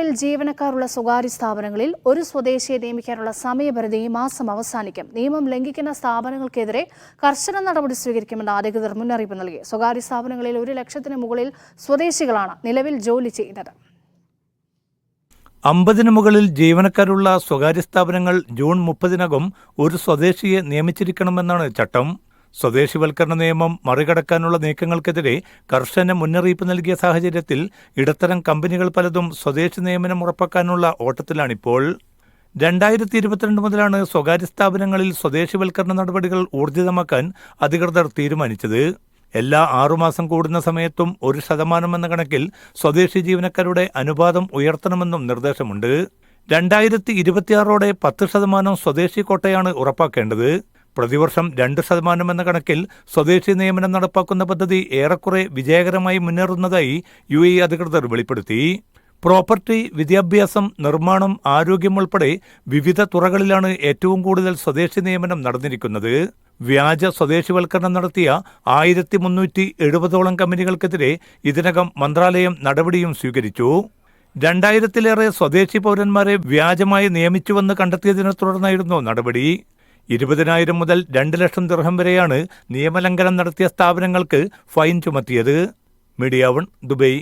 മുകളിൽ ജീവനക്കാരുള്ള സ്വകാര്യ സ്ഥാപനങ്ങളിൽ ഒരു സ്വദേശിയെ നിയമിക്കാനുള്ള സമയപരിധി ഈ മാസം അവസാനിക്കും. നിയമം ലംഘിക്കുന്ന സ്ഥാപനങ്ങൾക്കെതിരെ കർശന നടപടി സ്വീകരിക്കുമെന്ന് അധികൃതർ മുന്നറിയിപ്പ് നൽകി. സ്വകാര്യ സ്ഥാപനങ്ങളിൽ ഒരു ലക്ഷത്തിന് മുകളിൽ സ്വദേശികളാണ് നിലവിൽ ജോലി ചെയ്യുന്നത്. അമ്പതിന് മുകളിൽ ജീവനക്കാരുള്ള സ്വകാര്യ സ്ഥാപനങ്ങൾ ജൂൺ മുപ്പതിനകം ഒരു സ്വദേശിയെ നിയമിച്ചിരിക്കണമെന്നാണ് ചട്ടം. സ്വദേശിവൽക്കരണ നിയമം മറികടക്കാനുള്ള നീക്കങ്ങൾക്കെതിരെ കർശന മുന്നറിയിപ്പ് നൽകിയ സാഹചര്യത്തിൽ ഇടത്തരം കമ്പനികൾ പലതും സ്വദേശി നിയമനം ഉറപ്പാക്കാനുള്ള ഓട്ടത്തിലാണിപ്പോൾ. രണ്ടായിരത്തി ഇരുപത്തിരണ്ട് മുതലാണ് സ്വകാര്യ സ്ഥാപനങ്ങളിൽ സ്വദേശിവൽക്കരണ നടപടികൾ ഊർജിതമാക്കാൻ അധികൃതർ തീരുമാനിച്ചത്. എല്ലാ ആറുമാസം കൂടുന്ന സമയത്തും ഒരു ശതമാനം എന്ന കണക്കിൽ സ്വദേശി ജീവനക്കാരുടെ അനുപാതം ഉയർത്തണമെന്നും നിർദ്ദേശമുണ്ട്. രണ്ടായിരത്തി ഇരുപത്തിയാറോടെ പത്ത് ശതമാനം സ്വദേശി കോട്ടയാണ് ഉറപ്പാക്കേണ്ടത്. പ്രതിവർഷം രണ്ട് ശതമാനം എന്ന കണക്കിൽ സ്വദേശി നിയമനം നടപ്പാക്കുന്ന പദ്ധതി ഏറെക്കുറെ വിജയകരമായി മുന്നേറുന്നതായി യു അധികൃതർ വെളിപ്പെടുത്തി. പ്രോപ്പർട്ടി വിദ്യാഭ്യാസം നിർമ്മാണം ആരോഗ്യം ഉൾപ്പെടെ വിവിധ തുറകളിലാണ് ഏറ്റവും കൂടുതൽ സ്വദേശി നിയമനം നടന്നിരിക്കുന്നത്. വ്യാജ സ്വദേശിവൽക്കരണം നടത്തിയ ആയിരത്തി മുന്നൂറ്റി എഴുപതോളം കമ്പനികൾക്കെതിരെ ഇതിനകം മന്ത്രാലയം നടപടിയും സ്വീകരിച്ചു. രണ്ടായിരത്തിലേറെ സ്വദേശി പൗരന്മാരെ വ്യാജമായി നിയമിച്ചുവെന്ന് കണ്ടെത്തിയതിനെ തുടർന്നായിരുന്നു നടപടി. ഇരുപതിനായിരം മുതൽ രണ്ട് ലക്ഷം ദിർഹം വരെയാണ് നിയമലംഘനം നടത്തിയ സ്ഥാപനങ്ങൾക്ക് ഫൈൻ ചുമത്തിയത്. Media One Dubai